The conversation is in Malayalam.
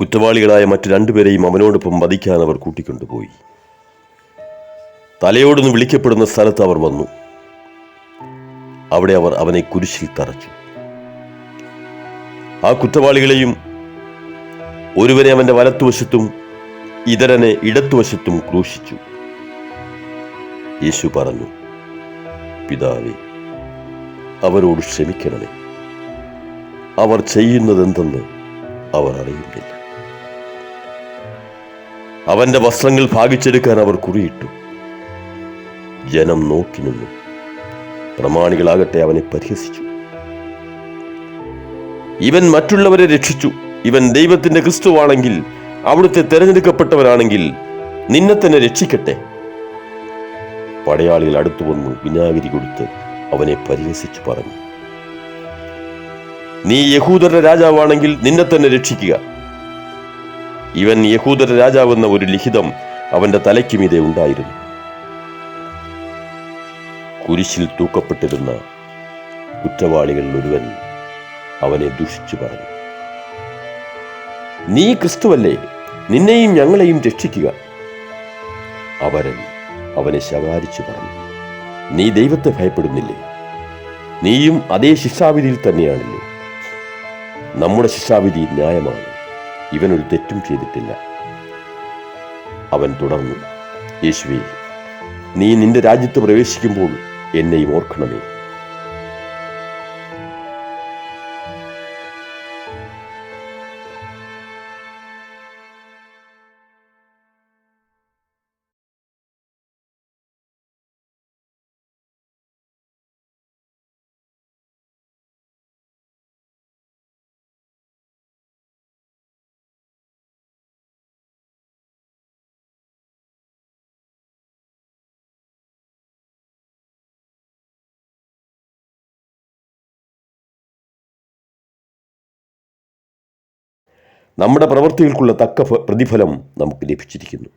കുറ്റവാളികളായ മറ്റു രണ്ടുപേരെയും അവനോടൊപ്പം വധിക്കാൻ അവർ കൂട്ടിക്കൊണ്ടുപോയി. തലയോടൊന്ന് വിളിക്കപ്പെടുന്ന സ്ഥലത്ത് അവർ വന്നു. അവിടെ അവർ അവനെ കുരിശിൽ തറച്ചു. ആ കുറ്റവാളികളെയും ഒരുവനെ അവന്റെ വലത്തുവശത്തും ഇതരനെ ഇടത്തുവശത്തും ക്രൂശിച്ചു. യേശു പറഞ്ഞു പിതാവേ അവരോട് ക്ഷമിക്കണമേ. അവർ ചെയ്യുന്നതെന്തെന്ന് അവർ അറിയുന്നില്ല. അവന്റെ വസ്ത്രങ്ങൾ ഭാഗിച്ചെടുക്കാൻ അവർ കുറിയിട്ടു. ജനം നോക്കി നിന്നു. പ്രമാണികളാകട്ടെ അവനെ പരിഹസിച്ചു. ഇവൻ മറ്റുള്ളവരെ രക്ഷിച്ചു. ഇവൻ ദൈവത്തിന്റെ ക്രിസ്തുവാണെങ്കിൽ അവിടുത്തെ തെരഞ്ഞെടുക്കപ്പെട്ടവരാണെങ്കിൽ നിന്നെ തന്നെ രക്ഷിക്കട്ടെ. പടയാളികൾ അടുത്തു വന്നു വിനാഗിരി കൊടുത്ത് അവനെ പരിഹസിച്ചു പറഞ്ഞു. നീ യഹൂദരുടെ രാജാവാണെങ്കിൽ നിന്നെ തന്നെ രക്ഷിക്കുക. ഇവൻ യഹൂദര രാജാവെന്ന ഒരു ലിഖിതം അവന്റെ തലയ്ക്കുമീതെ ഉണ്ടായിരുന്നു. കുരിശിൽ തൂക്കപ്പെട്ടിരുന്ന കുറ്റവാളികളിൽ ഒരുവൻ അവനെ ദുഷിച്ചു പറഞ്ഞു. നീ ക്രിസ്തുവല്ലേ? നിന്നെയും ഞങ്ങളെയും രക്ഷിക്കുക. അവരൻ അവനെ ശകാരിച്ചു പറഞ്ഞു. നീ ദൈവത്തെ ഭയപ്പെടുന്നില്ലേ? നീയും അതേ ശിക്ഷാവിധിയിൽ തന്നെയാണല്ലോ. നമ്മുടെ ശിക്ഷാവിധി ന്യായമാണ്. ഇവനൊരു തെറ്റും ചെയ്തിട്ടില്ല. അവൻ തുടർന്നു യേശുവേ നീ നിന്റെ രാജ്യത്ത് പ്രവേശിക്കുമ്പോൾ എന്നെയും ഓർക്കണമേ. നമ്മുടെ പ്രവൃത്തികൾക്കുള്ള തക്ക പ്രതിഫലം നമുക്ക് ലഭിച്ചിരിക്കുന്നു.